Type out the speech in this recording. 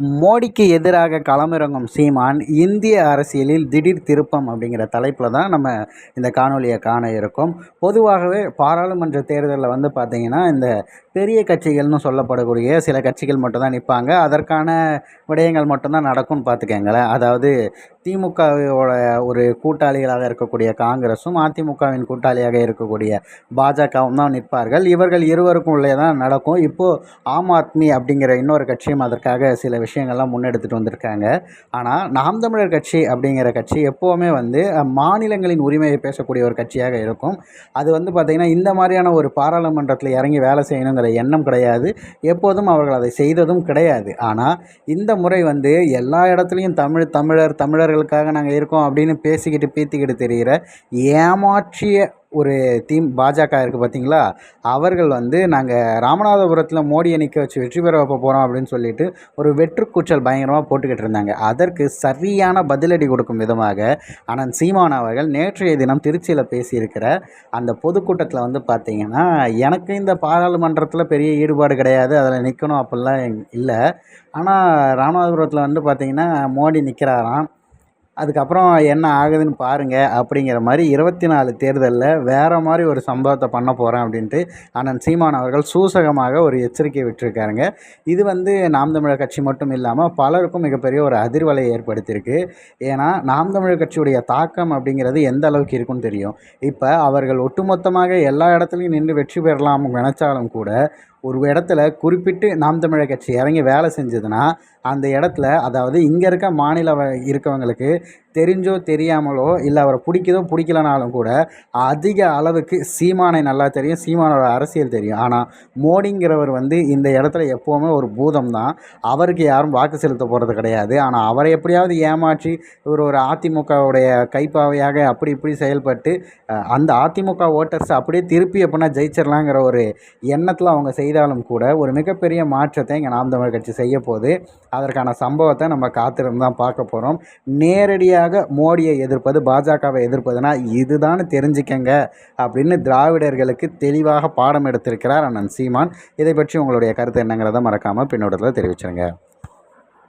மோடிக்கு எதிராக களமிறங்கும் சீமான் இந்திய அரசியலில் திடீர் திருப்பம் அப்படிங்கிற தலைப்பில் தான் நம்ம இந்த காணொலியை காண இருக்கோம். பொதுவாகவே பாராளுமன்ற தேர்தலில் வந்து பார்த்திங்கன்னா இந்த பெரிய கட்சிகள்னு சொல்லப்படக்கூடிய சில கட்சிகள் மட்டும்தான் நிற்பாங்க அதற்கான விடயங்கள் மட்டும்தான் நடக்கும்னு பார்த்துக்கங்களேன். அதாவது திமுகவோட ஒரு கூட்டாளிகளாக இருக்கக்கூடிய காங்கிரஸும் அதிமுகவின் கூட்டாளியாக இருக்கக்கூடிய பாஜகவும் தான் நிற்பார்கள். இவர்கள் இருவருக்கும் உள்ளே தான் நடக்கும். இப்போது ஆம் ஆத்மி அப்படிங்கிற இன்னொரு கட்சியும் அதற்காக சில விஷயம் விஷயங்கள்லாம் முன்னெடுத்துட்டு வந்திருக்காங்க. ஆனால் நாம் தமிழர் கட்சி அப்படிங்கிற கட்சி எப்போவுமே வந்து மாநிலங்களின் உரிமையை பேசக்கூடிய ஒரு கட்சியாக இருக்கும். அது வந்து பார்த்திங்கன்னா இந்த மாதிரியான ஒரு பாராளுமன்றத்தில் இறங்கி வேலை செய்யணுங்கிற எண்ணம் கிடையாது. எப்போதும் அவர்கள் அதை செய்ததும் கிடையாது. ஆனால் இந்த முறை வந்து எல்லா இடத்துலையும் தமிழ் தமிழர் தமிழர்களுக்காக நாங்கள் இருக்கோம் அப்படின்னு பேசிக்கிட்டு பீத்திக்கிட்டு தெரிகிற ஏமாற்றிய ஒரு தீம் பாஜக இருக்குது பார்த்தீங்களா அவர்கள் வந்து நாங்கள் ராமநாதபுரத்தில் மோடியை நிற்க வச்சு வெற்றி பெற வைப்ப போகிறோம் அப்படின்னு சொல்லிட்டு ஒரு வெற்றுக்கூச்சல் பயங்கரமாக போட்டுக்கிட்டு இருந்தாங்க. அதற்கு சரியான பதிலடி கொடுக்கும் விதமாக அனந்த் சீமான் அவர்கள் நேற்றைய தினம் திருச்சியில் பேசியிருக்கிற அந்த பொதுக்கூட்டத்தில் வந்து பார்த்திங்கன்னா எனக்கு இந்த பாராளுமன்றத்தில் பெரிய ஈடுபாடு கிடையாது அதில் நிற்கணும் அப்படிலாம் இல்லை. ஆனால் ராமநாதபுரத்தில் வந்து பார்த்திங்கன்னா மோடி நிற்கிறாராம் அதுக்கப்புறம் என்ன ஆகுதுன்னு பாருங்கள் அப்படிங்கிற மாதிரி இருபத்தி நாலு தேர்தலில் வேறு மாதிரி ஒரு சம்பவத்தை பண்ண போகிறேன் அப்படின்ட்டு அண்ணன் சீமான் அவர்கள் சூசகமாக ஒரு எச்சரிக்கை விட்டுருக்காருங்க. இது வந்து நாம் தமிழர் கட்சி மட்டும் இல்லாமல் பலருக்கும் மிகப்பெரிய ஒரு அதிர்வலையை ஏற்படுத்தியிருக்கு. ஏன்னா நாம் தமிழர் கட்சியுடைய தாக்கம் அப்படிங்கிறது எந்த அளவுக்கு இருக்குன்னு தெரியும். இப்போ அவர்கள் ஒட்டுமொத்தமாக எல்லா இடத்துலையும் நின்று வெற்றி பெறலாம் நினச்சாலும் கூட ஒரு இடத்துல குறிப்பிட்டு நாம் தமிழர் கட்சி இறங்கி வேலை செஞ்சதுன்னா அந்த இடத்துல அதாவது இங்கே இருக்க மாநில இருக்கவங்களுக்கு தெரிஞ்சோ தெரியாமலோ இல்லை அவரை பிடிக்குதோ பிடிக்கலனாலும் கூட அதிக அளவுக்கு சீமானை நல்லா தெரியும் சீமானோட அரசியல் தெரியும். ஆனால் மோடிங்கிறவர் வந்து இந்த இடத்துல எப்போவுமே ஒரு பூதம் தான் அவருக்கு யாரும் வாக்கு செலுத்த போகிறது கிடையாது. ஆனால் அவரை எப்படியாவது ஏமாற்றி இவர் ஒரு அதிமுகவுடைய கைப்பாவையாக அப்படி இப்படி செயல்பட்டு அந்த அதிமுக ஓட்டர்ஸ் அப்படியே திருப்பி எப்படின்னா ஜெயிச்சிடலாங்கிற ஒரு எண்ணத்தில் அவங்க செய்தாலும் கூட ஒரு மிகப்பெரிய மாற்றத்தை இங்கே நாம் தமிழ் கட்சி செய்ய போது அதற்கான சம்பவத்தை நம்ம காத்திருந்து தான் பார்க்க போகிறோம் நேரடியாக நேரடியாக மோடியை எதிர்ப்பது பாஜகவை எதிர்ப்பதுனா இதுதான் தெரிஞ்சுக்கங்க அப்படின்னு திராவிடர்களுக்கு தெளிவாக பாடம் எடுத்திருக்கிறார் அண்ணன் சீமான். இதை பற்றி உங்களுடைய கருத்து என்னங்கிறத மறக்காமல் பின்னோட்டத்தில் தெரிவிச்சிருங்க.